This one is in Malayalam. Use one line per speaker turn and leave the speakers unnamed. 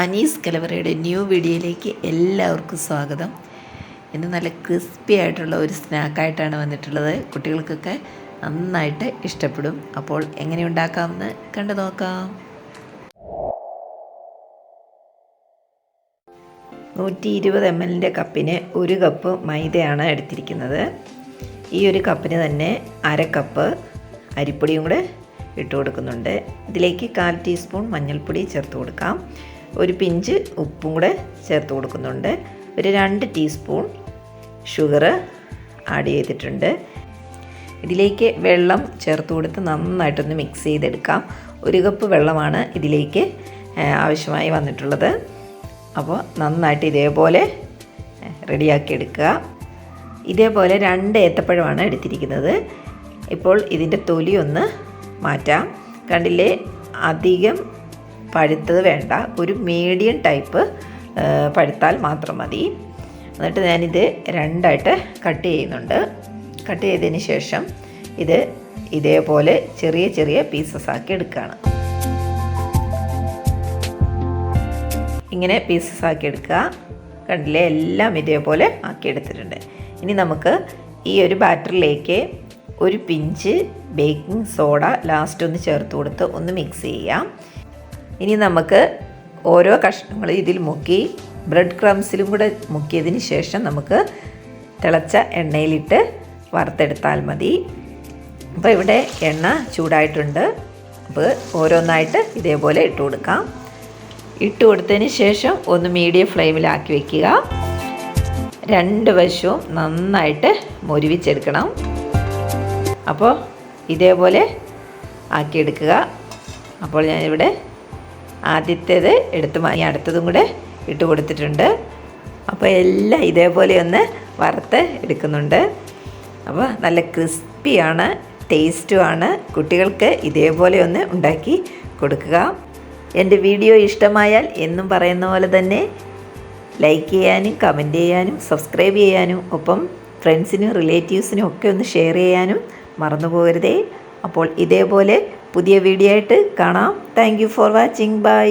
അനീസ് കലവറയുടെ ന്യൂ വീഡിയോയിലേക്ക് എല്ലാവർക്കും സ്വാഗതം. ഇന്ന് നല്ല ക്രിസ്പി ആയിട്ടുള്ള ഒരു സ്നാക്കായിട്ടാണ് വന്നിട്ടുള്ളത്. കുട്ടികൾക്കൊക്കെ നന്നായിട്ട് ഇഷ്ടപ്പെടും. അപ്പോൾ എങ്ങനെ ഉണ്ടാക്കാമെന്ന് കണ്ടു നോക്കാം. നൂറ്റി ഇരുപത് എം എല്ലിന്റെ കപ്പിന് ഒരു കപ്പ് മൈദയാണ് എടുത്തിരിക്കുന്നത്. ഈ ഒരു കപ്പിന് തന്നെ അര കപ്പ് അരിപ്പൊടിയും കൂടെ ഇട്ട് കൊടുക്കുന്നുണ്ട് ഇതിലേക്ക് കാൽ ടീസ്പൂൺ മഞ്ഞൾപ്പൊടി ചേർത്ത് കൊടുക്കാം. ഒരു പിഞ്ച് ഉപ്പും കൂടെ ചേർത്ത് കൊടുക്കുന്നുണ്ട്. ഒരു രണ്ട് ടീസ്പൂൺ ഷുഗർ ആഡ് ചെയ്തിട്ടുണ്ട്. ഇതിലേക്ക് വെള്ളം ചേർത്ത് കൊടുത്ത് നന്നായിട്ടൊന്ന് മിക്സ് ചെയ്തെടുക്കാം. ഒരു കപ്പ് വെള്ളമാണ് ഇതിലേക്ക് ആവശ്യമായി വന്നിട്ടുള്ളത്. അപ്പോൾ നന്നായിട്ട് ഇതേപോലെ റെഡിയാക്കി എടുക്കുക. ഇതേപോലെ രണ്ട് ഏത്തപ്പഴമാണ് എടുത്തിരിക്കുന്നത്. ഇപ്പോൾ ഇതിന്റെ തൊലി ഒന്ന് മാറ്റാം. കണ്ടില്ലേ? അധികം പഴുത്തത് വേണ്ട. ഒരു മീഡിയം ടൈപ്പ് പഴുത്താൽ മാത്രം മതി. എന്നിട്ട് ഞാനിത് രണ്ടായിട്ട് കട്ട് ചെയ്യുന്നുണ്ട്. കട്ട് ചെയ്തതിന് ശേഷം ഇത് ഇതേപോലെ ചെറിയ ചെറിയ പീസസ് ആക്കി എടുക്കുകയാണ് ഇങ്ങനെ പീസസ് ആക്കി എടുക്കുക. കണ്ടില്ലേ? എല്ലാം ഇതേപോലെ ആക്കി എടുത്തിട്ടുണ്ട്. ഇനി നമുക്ക് ഈ ഒരു ബാറ്ററിലേക്ക് ഒരു പിഞ്ച് ബേക്കിംഗ് സോഡ ലാസ്റ്റ് ഒന്ന് ചേർത്ത് കൊടുത്ത് ഒന്ന് മിക്സ് ചെയ്യാം. ഇനി നമുക്ക് ഓരോ കഷ്ണങ്ങൾ ഇതിൽ മുക്കി ബ്രെഡ് ക്രംസിലും കൂടെ മുക്കിയതിന് ശേഷം നമുക്ക് തിളച്ച എണ്ണയിലിട്ട് വറുത്തെടുത്താൽ മതി. അപ്പോൾ ഇവിടെ എണ്ണ ചൂടായിട്ടുണ്ട്. അപ്പോൾ ഓരോന്നായിട്ട് ഇതേപോലെ ഇട്ട് കൊടുക്കാം. ഇട്ട് കൊടുത്തതിന് ശേഷം ഒന്ന് മീഡിയം ഫ്ലെയിമിലാക്കി വെക്കുക. രണ്ട് വശവും നന്നായിട്ട് മുരുവിച്ചെടുക്കണം. അപ്പോൾ ഇതേപോലെ ആക്കിയെടുക്കുക. അപ്പോൾ ഞാനിവിടെ ആദ്യത്തേത് എടുത്ത് മാങ്ങി അടുത്തതും കൂടെ ഇട്ട് കൊടുത്തിട്ടുണ്ട്. അപ്പോൾ എല്ലാം ഇതേപോലെ ഒന്ന് വറുത്ത് എടുക്കുന്നുണ്ട്. അപ്പോൾ നല്ല ക്രിസ്പിയാണ് ടേസ്റ്റുമാണ് കുട്ടികൾക്ക് ഇതേപോലെ ഒന്ന് ഉണ്ടാക്കി കൊടുക്കുക. എന്റെ വീഡിയോ ഇഷ്ടമായാൽ എന്നും പറയുന്ന പോലെ തന്നെ ലൈക്ക് ചെയ്യാനും കമന്റ് ചെയ്യാനും സബ്സ്ക്രൈബ് ചെയ്യാനും ഒപ്പം ഫ്രണ്ട്സിനും റിലേറ്റീവ്സിനും ഒക്കെ ഒന്ന് ഷെയർ ചെയ്യാനും മറന്നു പോകരുതേ അപ്പോൾ ഇതേപോലെ പുതിയ വീഡിയോ ആയിട്ട് കാണാം. Thank for watching bye